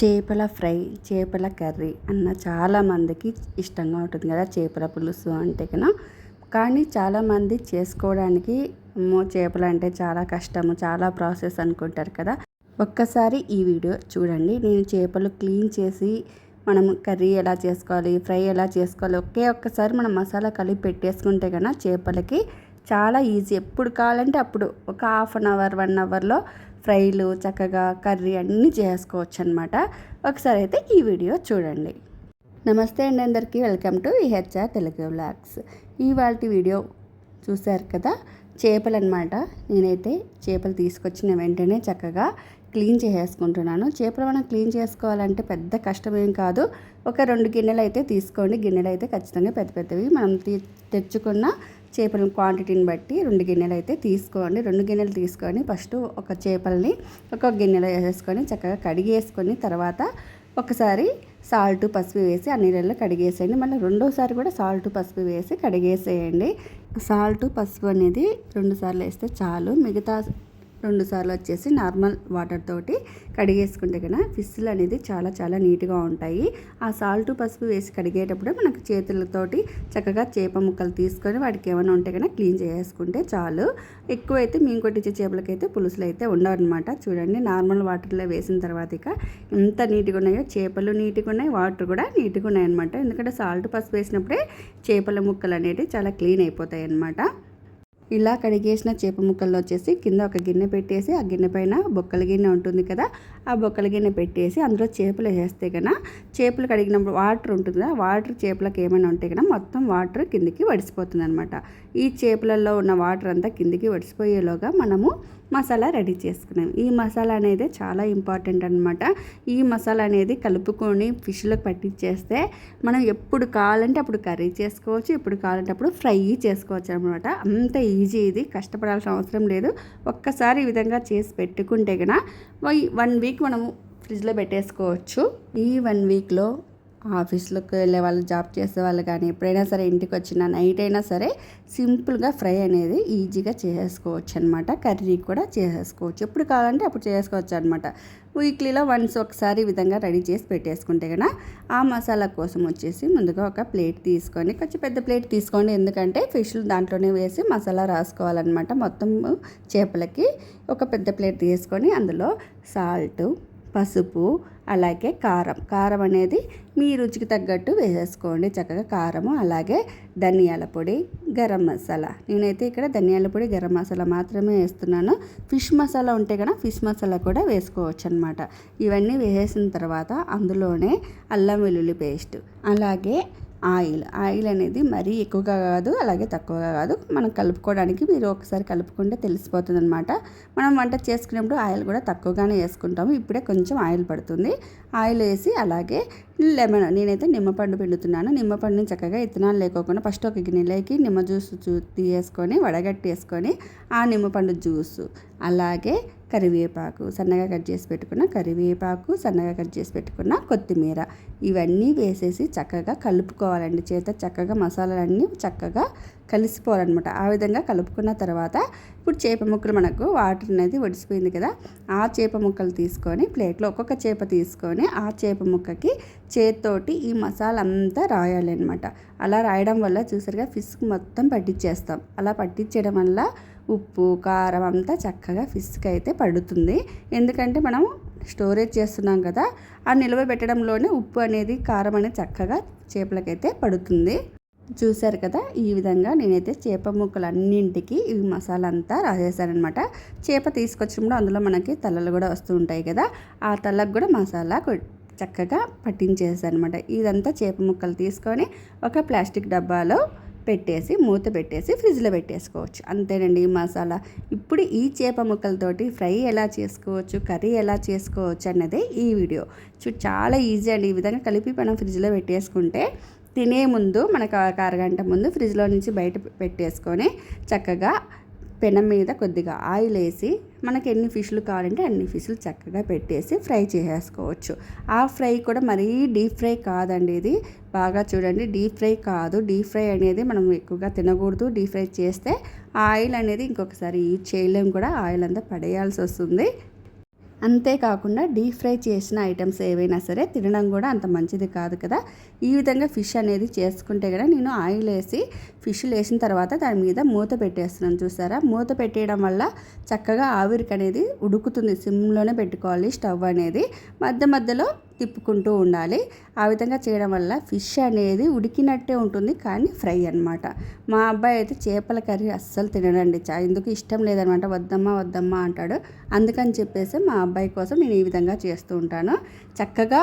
చేపల ఫ్రై చేపల కర్రీ అన్న చాలామందికి ఇష్టంగా ఉంటుంది కదా చేపల పులుసు అంటే కదా కానీ చాలామంది చేసుకోవడానికి చేపలు అంటే చాలా కష్టము చాలా ప్రాసెస్ అనుకుంటారు కదా. ఒక్కసారి ఈ వీడియో చూడండి. నేను చేపలు క్లీన్ చేసి మనం కర్రీ ఎలా చేసుకోవాలి ఫ్రై ఎలా చేసుకోవాలి ఒకే ఒక్కసారి మనం మసాలా కలిపి పెట్టేసుకుంటే కన్నా చేపలకి చాలా ఈజీ. ఎప్పుడు కావాలంటే అప్పుడు ఒక హాఫ్ అన్ అవర్ వన్ అవర్లో ఫ్రైలు చక్కగా కర్రీ అన్నీ చేసుకోవచ్చు అనమాట ఒకసారి అయితే ఈ వీడియో చూడండి. నమస్తే అండి అందరికీ. Welcome to EHR Telugu blogs ఇవాళ వీడియో చూశారు కదా? చేపలు అనమాట నేనైతే చేపలు తీసుకొచ్చిన వెంటనే చక్కగా క్లీన్ చేసేసుకుంటున్నాను. చేపలు మనం క్లీన్ చేసుకోవాలంటే పెద్ద కష్టం ఏం కాదు. ఒక రెండు గిన్నెలు అయితే తీసుకోండి. గిన్నెలు అయితే ఖచ్చితంగా పెద్ద పెద్దవి. మనం తెచ్చుకున్న చేపల క్వాంటిటీని బట్టి రెండు గిన్నెలు అయితే తీసుకోండి. రెండు గిన్నెలు తీసుకొని ఫస్ట్ ఒక చేపల్ని ఒక గిన్నెలో వేసేసుకొని చక్కగా కడిగేసుకొని తర్వాత ఒకసారి సాల్ట్ పసుపు వేసి ఆ నీళ్ళల్లో కడిగేసేయండి. మళ్ళీ రెండోసారి కూడా సాల్ట్ పసుపు వేసి కడిగేసేయండి. సాల్ట్ పసుపు అనేది రెండు సార్లు వేస్తే చాలు. మిగతా రెండు సార్లు వచ్చేసి నార్మల్ వాటర్ తోటి కడిగేసుకుంటే కన్నా ఫిస్సులు అనేది చాలా చాలా నీట్గా ఉంటాయి. ఆ సాల్ట్ పసుపు వేసి కడిగేటప్పుడు మనకు చేతులతోటి చక్కగా చేప ముక్కలు తీసుకొని వాటికి ఏమైనా ఉంటే కన్నా క్లీన్ చేసుకుంటే చాలు. ఎక్కువైతే మేము కొట్టించే చేపలకైతే పులుసులు అయితే ఉండవన్నమాట. చూడండి నార్మల్ వాటర్లో వేసిన తర్వాత ఇక ఎంత నీట్గా ఉన్నాయో చేపలు నీట్గా ఉన్నాయి వాటర్ కూడా నీట్గా ఉన్నాయి అనమాట ఎందుకంటే సాల్ట్ పసుపు వేసినప్పుడే చేపల ముక్కలు అనేవి చాలా క్లీన్ అయిపోతాయి అన్నమాట ఇలా కడిగేసిన చేప ముక్కల్లో వచ్చేసి కింద ఒక గిన్నె పెట్టేసి ఆ గిన్నె పైన బొక్కల గిన్నె ఉంటుంది కదా ఆ బొక్కల గిన్నె పెట్టేసి అందులో చేపలు వేస్తే కన్నా చేపలు కడిగినప్పుడు వాటర్ ఉంటుంది కదా వాటర్ చేపలకు ఏమైనా ఉంటే కన్నా మొత్తం వాటర్ కిందికి వడిసిపోతుంది అనమాట ఈ చేపలలో ఉన్న వాటర్ అంతా కిందికి వడిసిపోయేలోగా మనము మసాలా రెడీ చేసుకున్నాం. ఈ మసాలా అనేది చాలా ఇంపార్టెంట్ అనమాట ఈ మసాలా అనేది కలుపుకొని ఫిష్లకు పట్టించేస్తే మనం ఎప్పుడు కావాలంటే అప్పుడు కర్రీ చేసుకోవచ్చు ఎప్పుడు కావాలంటే అప్పుడు ఫ్రై చేసుకోవచ్చు అనమాట అంత ఈజీ ఇది కష్టపడాల్సిన అవసరం లేదు. ఒక్కసారి ఈ విధంగా చేసి పెట్టుకుంటే కనుక వన్ వీక్ మనము ఫ్రిడ్జ్లో పెట్టేసుకోవచ్చు. ఈ వన్ వీక్లో ఆఫీస్లోకి వెళ్ళే వాళ్ళు జాబ్ చేసే వాళ్ళు కానీ ఎప్పుడైనా సరే ఇంటికి వచ్చిన నైట్ అయినా సరే సింపుల్గా ఫ్రై అనేది ఈజీగా చేసేసుకోవచ్చు అనమాట కర్రీ కూడా చేసేసుకోవచ్చు ఎప్పుడు కావాలంటే అప్పుడు చేసుకోవచ్చు అనమాట వీక్లీలో వన్స్ ఒకసారి విధంగా రెడీ చేసి పెట్టేసుకుంటే కనుక ఆ మసాలా కోసం వచ్చేసి ముందుగా ఒక ప్లేట్ తీసుకొని కొంచెం పెద్ద ప్లేట్ తీసుకోండి. ఎందుకంటే ఫిష్లు దాంట్లోనే వేసి మసాలా రాసుకోవాలన్నమాట. మొత్తం చేపలకి ఒక పెద్ద ప్లేట్ తీసుకొని అందులో సాల్ట్ పసుపు అలాగే కారం. కారం అనేది మీ రుచికి తగ్గట్టు వేసేసుకోండి. చక్కగా కారము అలాగే ధనియాల పొడి గరం మసాలా. నేనైతే ఇక్కడ ధనియాల పొడి గరం మసాలా మాత్రమే వేస్తున్నాను. ఫిష్ మసాలా ఉంటే కదా ఫిష్ మసాలా కూడా వేసుకోవచ్చు అనమాట ఇవన్నీ వేసేసిన తర్వాత అందులోనే అల్లం వెల్లుల్లి పేస్ట్ అలాగే ఆయిల్. ఆయిల్ అనేది మరీ ఎక్కువగా కాదు అలాగే తక్కువగా కాదు. మనం కలుపుకోవడానికి మీరు ఒకసారి కలుపుకుంటే తెలిసిపోతుంది అనమాట మనం వంట చేసుకునేప్పుడు ఆయిల్ కూడా తక్కువగానే వేసుకుంటాము. ఇప్పుడే కొంచెం ఆయిల్ పడుతుంది. ఆయిల్ వేసి అలాగే లెమన్ నేనైతే నిమ్మపండు పిండుతున్నాను. నిమ్మపండుని చక్కగా ఇత్తనాలు లేకోకుండా ఫస్ట్ ఒక గిన్నెలోకి నిమ్మ జ్యూస్ తీసేసుకొని వడగట్టేసుకొని ఆ నిమ్మపండు జ్యూస్ అలాగే కరివేపాకు సన్నగా కట్ చేసి పెట్టుకున్న కరివేపాకు సన్నగా కట్ చేసి పెట్టుకున్న కొత్తిమీర ఇవన్నీ వేసేసి చక్కగా కలుపుకోవాలండి. చేత చక్కగా మసాలాలన్నీ చక్కగా కలిసిపోవాలన్నమాట. ఆ విధంగా కలుపుకున్న తర్వాత ఇప్పుడు చేప ముక్కలు మనకు వాటర్ అనేది వడిసిపోయింది కదా ఆ చేప ముక్కలు తీసుకొని ప్లేట్లో ఒక్కొక్క చేప తీసుకొని ఆ చేప ముక్కకి చేత్తోటి ఈ మసాలా అంతా రాయాలి అనమాట అలా రాయడం వల్ల చూసారుగా ఫిష్ మొత్తం పట్టించేస్తాం అలా పట్టించడం వల్ల ఉప్పు కారం అంతా చక్కగా ఫిష్కి అయితే పడుతుంది. ఎందుకంటే మనం స్టోరేజ్ చేస్తున్నాం కదా ఆ నిల్వ పెట్టడంలోనే ఉప్పు అనేది కారం అనేది చక్కగా చేపలకైతే పడుతుంది. చూశారు కదా ఈ విధంగా నేనైతే చేప ముక్కలు అన్నింటికి ఈ మసాలా అంతా రాసేసానమాట చేప తీసుకొచ్చినప్పుడు అందులో మనకి తలలు కూడా వస్తూ ఉంటాయి కదా ఆ తలకు కూడా మసాలా చక్కగా పట్టించేసానమాట ఇదంతా చేప ముక్కలు తీసుకొని ఒక ప్లాస్టిక్ డబ్బాలో పెట్టేసి మూత పెట్టేసి ఫ్రిడ్జ్లో పెట్టేసుకోవచ్చు. అంతేనండి ఈ మసాలా. ఇప్పుడు ఈ చేప ముక్కలతోటి ఫ్రై ఎలా చేసుకోవచ్చు కర్రీ ఎలా చేసుకోవచ్చు అన్నదే ఈ వీడియో. చూ చాలా ఈజీ అండి. ఈ విధంగా కలిపి మనం ఫ్రిడ్జ్లో పెట్టేసుకుంటే తినే ముందు మనకు ఒక అరగంట ముందు ఫ్రిడ్జ్లో నుంచి బయట పెట్టేసుకొని చక్కగా పెనం మీద కొద్దిగా ఆయిల్ వేసి మనకి ఎన్ని ఫిష్లు కావాలంటే అన్ని ఫిష్లు చక్కగా పెట్టేసి ఫ్రై చేసేసుకోవచ్చు. ఆ ఫ్రై కూడా మరీ డీప్ ఫ్రై కాదండి ఇది. బాగా చూడండి డీప్ ఫ్రై కాదు. డీప్ ఫ్రై అనేది మనం ఎక్కువగా తినకూడదు. డీప్ ఫ్రై చేస్తే ఆయిల్ అనేది ఇంకొకసారి యూజ్ చేయలేము కూడా ఆయిల్ అంతా పడేయాల్సి వస్తుంది. అంతేకాకుండా డీప్ ఫ్రై చేసిన ఐటమ్స్ ఏవైనా సరే తినడం కూడా అంత మంచిది కాదు కదా. ఈ విధంగా ఫిష్ అనేది చేసుకుంటే కదా నేను ఆయిల్ వేసి ఫిష్ వేసిన తర్వాత దాని మీద మూత పెట్టేస్తున్నాను చూసారా. మూత పెట్టేయడం వల్ల చక్కగా ఆవిరికి అనేది ఉడుకుతుంది. సిమ్లోనే పెట్టుకోవాలి స్టవ్ అనేది. మధ్య మధ్యలో తిప్పుకుంటూ ఉండాలి. ఆ విధంగా చేయడం వల్ల ఫిష్ అనేది ఉడికినట్టే ఉంటుంది కానీ ఫ్రై అనమాట మా అబ్బాయి అయితే చేపల కర్రీ అస్సలు తినడండి. చా ఎందుకు ఇష్టం లేదనమాట వద్దమ్మా వద్దమ్మా అంటాడు. అందుకని చెప్పేసి మా అబ్బాయి కోసం నేను ఈ విధంగా చేస్తూ ఉంటాను. చక్కగా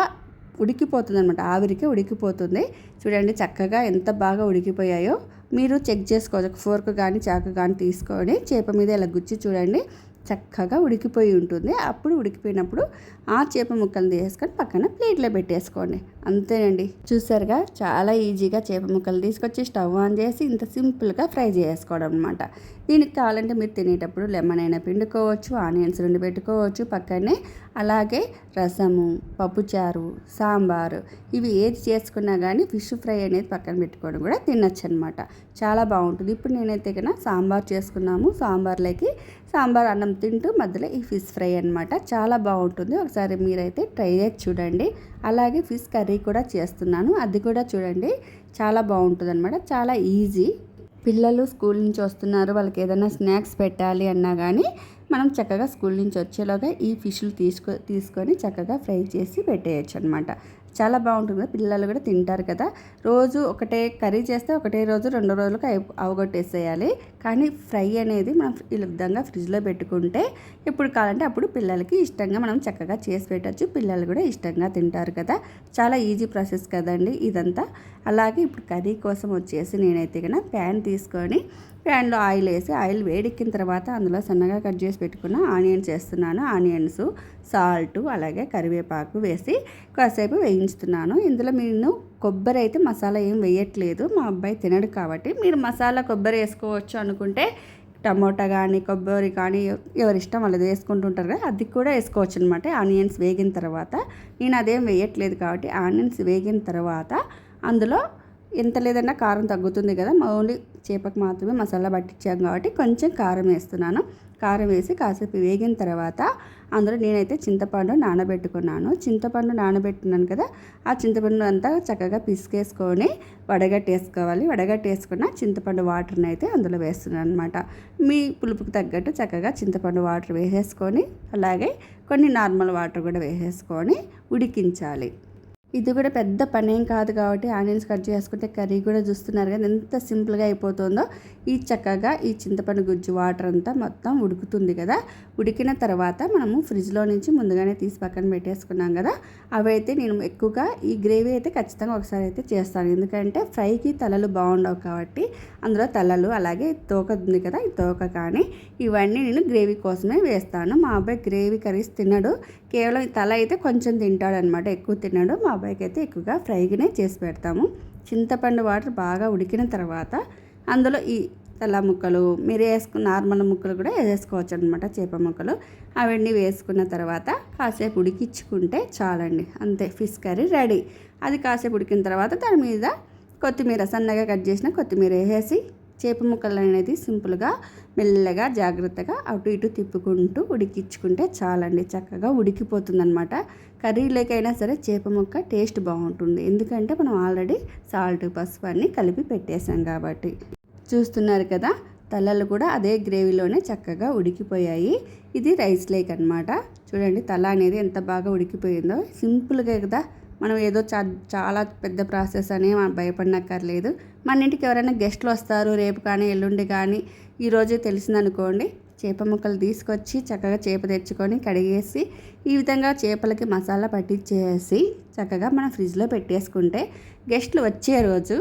ఉడికిపోతుంది అనమాట ఆవిరికి ఉడికిపోతుంది. చూడండి చక్కగా ఎంత బాగా ఉడికిపోయాయో. మీరు చెక్ చేసుకోవచ్చు. ఒక ఫోర్క్ కానీ చాకు కానీ తీసుకొని చేప మీద ఇలా గుచ్చి చూడండి. చక్కగా ఉడికిపోయి ఉంటుంది. అప్పుడు ఉడికిపోయినప్పుడు ఆ చేప ముక్కలు తీసుకొని పక్కన ప్లేట్లో పెట్టేసుకోండి. అంతేనండి. చూసారుగా? చాలా ఈజీగా చేప ముక్కలు తీసుకొచ్చి స్టవ్ ఆన్ చేసి ఇంత సింపుల్గా ఫ్రై చేసుకోవడం అనమాట దీనికి కావాలంటే మీరు తినేటప్పుడు లెమన్ అయినా పిండుకోవచ్చు ఆనియన్స్ రెండు పెట్టుకోవచ్చు పక్కనే. అలాగే రసము పప్పుచారు సాంబారు ఇవి ఏది చేసుకున్నా కానీ ఫిష్ ఫ్రై అనేది పక్కన పెట్టుకోవడం కూడా తినచ్చు అనమాట చాలా బాగుంటుంది. ఇప్పుడు నేనైతే కన్నా సాంబార్ చేసుకున్నాము. సాంబార్లోకి సాంబార్ అన్నం తింటూ మధ్యలో ఈ ఫిష్ ఫ్రై అనమాట చాలా బాగుంటుంది. ఒకసారి ఒకసారి మీరైతే ట్రై చేసి చూడండి. అలాగే ఫిష్ కర్రీ కూడా చేస్తున్నాను. అది కూడా చూడండి. చాలా బాగుంటుంది అనమాట చాలా ఈజీ. పిల్లలు స్కూల్ నుంచి వస్తున్నారు. వాళ్ళకి ఏదైనా స్నాక్స్ పెట్టాలి అన్నా కానీ మనం చక్కగా స్కూల్ నుంచి వచ్చేలోగా ఈ ఫిష్లు తీసుకో తీసుకొని చక్కగా ఫ్రై చేసి పెట్టేయచ్చు అనమాట చాలా బాగుంటుంది. పిల్లలు కూడా తింటారు కదా. రోజు ఒకటే కర్రీ చేస్తే ఒకటే రోజు రెండు రోజులకు అవగొట్టేసేయాలి. కానీ ఫ్రై అనేది మనం ఈ విధంగా ఫ్రిడ్జ్లో పెట్టుకుంటే ఎప్పుడు కావాలంటే అప్పుడు పిల్లలకి ఇష్టంగా మనం చక్కగా చేసి పెట్టచ్చు. పిల్లలు కూడా ఇష్టంగా తింటారు కదా. చాలా ఈజీ ప్రాసెస్ కదండి ఇదంతా. అలాగే ఇప్పుడు కర్రీ కోసం వచ్చేసి నేనైతే కన్నా ప్యాన్ తీసుకొని ప్యాన్లో ఆయిల్ వేసి ఆయిల్ వేడెక్కిన తర్వాత అందులో సన్నగా కట్ చేసి పెట్టుకున్న ఆనియన్స్ వేస్తున్నాను ఆనియన్స్ సాల్ట్ అలాగే కరివేపాకు వేసి కాసేపు వేయించుతున్నాను. ఇందులో నేను కొబ్బరి అయితే మసాలా ఏం వేయట్లేదు. మా అబ్బాయి తినడు కాబట్టి మీరు మసాలా కొబ్బరి వేసుకోవచ్చు అనుకుంటే టమోటా కానీ కొబ్బరి కానీ ఎవరి ఇష్టం వాళ్ళది వేసుకుంటుంటారు కదా అది కూడా వేసుకోవచ్చు అనమాట ఆనియన్స్ వేగిన తర్వాత నేను అదేం వేయట్లేదు కాబట్టి ఆనియన్స్ వేగిన తర్వాత అందులో ఎంత లేదన్నా కారం తగ్గుతుంది కదా ఓన్లీ చేపకు మాత్రమే మసాలా పట్టించాం కాబట్టి కొంచెం కారం వేస్తున్నాను. కారం వేసి కాసేపు వేగిన తర్వాత అందులో నేనైతే చింతపండు నానబెట్టుకున్నాను. చింతపండు నానబెట్టున్నాను కదా ఆ చింతపండు అంతా చక్కగా పిసికేసుకొని వడగట్టేసుకోవాలి. వడగట్టేసుకున్న చింతపండు వాటర్ని అయితే అందులో వేస్తున్నాను అనమాట మీ పులుపుకి తగ్గట్టు చక్కగా చింతపండు వాటర్ వేసేసుకొని అలాగే కొన్ని నార్మల్ వాటర్ కూడా వేసేసుకొని ఉడికించాలి. ఇది కూడా పెద్ద పని ఏం కాదు కాబట్టి ఆనియన్స్ కట్ చేసుకుంటే కర్రీ కూడా చూస్తున్నారు కదా ఎంత సింపుల్గా అయిపోతుందో. ఈ చక్కగా ఈ చింతపండు గుజ్జు వాటర్ అంతా మొత్తం ఉడుకుతుంది కదా. ఉడికిన తర్వాత మనము ఫ్రిడ్జ్లో నుంచి ముందుగానే తీసి పక్కన పెట్టేసుకున్నాం కదా. అవైతే నేను ఎక్కువగా ఈ గ్రేవీ అయితే ఖచ్చితంగా ఒకసారి అయితే చేస్తాను. ఎందుకంటే ఫ్రైకి తలలు బాగుండవు కాబట్టి అందులో తలలు అలాగే తోక ఉంది కదా ఈ తోక కానీ ఇవన్నీ నేను గ్రేవీ కోసమే వేస్తాను. మా అబ్బాయి గ్రేవీ కర్రీస్ తినడు. కేవలం తల అయితే కొంచెం తింటాడు అనమాట ఎక్కువ తినడు. మా అబ్బాయికి అయితే ఎక్కువగా ఫ్రైగానే చేసి పెడతాము. చింతపండు వాటర్ బాగా ఉడికిన తర్వాత అందులో ఈ తెల్ల ముక్కలు మీరు వేసుకున్న నార్మల్ ముక్కలు కూడా వేసుకోవచ్చు అనమాట చేప ముక్కలు. అవన్నీ వేసుకున్న తర్వాత కాసేపు ఉడికించుకుంటే చాలండి. అంతే ఫిష్ కర్రీ రెడీ. అది కాసేపు ఉడికిన తర్వాత దాని మీద కొత్తిమీర సన్నగా కట్ చేసిన కొత్తిమీర వేసేసి చేప ముక్కలు అనేది సింపుల్గా మెల్లగా జాగ్రత్తగా అటు ఇటు తిప్పుకుంటూ ఉడికించుకుంటే చాలండి చక్కగా ఉడికిపోతుంది అనమాట కర్రీలోకైనా సరే చేప ముక్క టేస్ట్ బాగుంటుంది. ఎందుకంటే మనం ఆల్రెడీ సాల్ట్ పసుపు అన్నీ కలిపి పెట్టేశాం కాబట్టి. చూస్తున్నారు కదా తలలు కూడా అదే గ్రేవీలోనే చక్కగా ఉడికిపోయాయి. ఇది రైస్ లేక్ అనమాట చూడండి తల అనేది ఎంత బాగా ఉడికిపోయిందో. సింపుల్గా కదా మనం ఏదో చా చాలా పెద్ద ప్రాసెస్ అని మనం భయపడనక్కర్లేదు. మన ఇంటికి ఎవరైనా గెస్ట్లు వస్తారు రేపు కానీ ఎల్లుండి కానీ ఈరోజు తెలిసిందనుకోండి చేప ముక్కలు తీసుకొచ్చి చక్కగా చేప తెచ్చుకొని కడిగేసి ఈ విధంగా చేపలకి మసాలా పట్టించేసి చక్కగా మనం ఫ్రిడ్జ్లో పెట్టేసుకుంటే గెస్ట్లు వచ్చే రోజు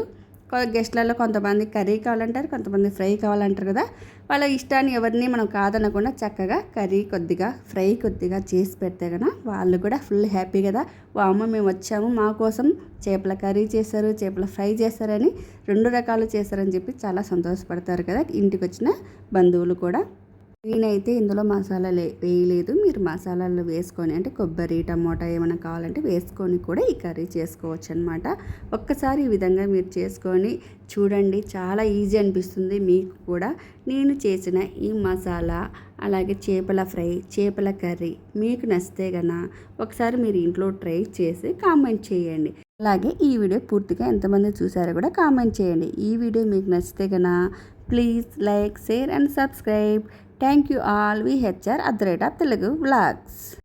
గెస్ట్లలో కొంతమంది కర్రీ కావాలంటారు కొంతమంది ఫ్రై కావాలంటారు కదా. వాళ్ళ ఇష్టాన్ని ఎవరిని మనం కాదనకుండా చక్కగా కర్రీ కొద్దిగా ఫ్రై కొద్దిగా చేసి పెడితే కదా వాళ్ళు కూడా ఫుల్ హ్యాపీ కదా. అమ్మ మేము వచ్చాము మా కోసం చేపల కర్రీ చేశారు చేపల ఫ్రై చేశారని రెండు రకాలు చేశారని చెప్పి చాలా సంతోషపడతారు కదా. ఇంటికి వచ్చిన బంధువులు కూడా. నేనైతే ఇందులో మసాలా వేయలేదు. మీరు మసాలాలు వేసుకొని అంటే కొబ్బరి టమోటా ఏమైనా కావాలంటే వేసుకొని కూడా ఈ కర్రీ చేసుకోవచ్చు అనమాట ఒక్కసారి ఈ విధంగా మీరు చేసుకొని చూడండి. చాలా ఈజీ అనిపిస్తుంది మీకు కూడా. నేను చేసిన ఈ మసాలా అలాగే చేపల ఫ్రై చేపల కర్రీ మీకు నచ్చితే కన్నా ఒకసారి మీరు ఇంట్లో ట్రై చేసి కామెంట్ చేయండి. అలాగే ఈ వీడియో పూర్తిగా ఎంతమంది చూసారో కూడా కామెంట్ చేయండి. ఈ వీడియో మీకు నచ్చితే కన్నా please like share and subscribe. Thank you all V HR at the rate of Telugu blogs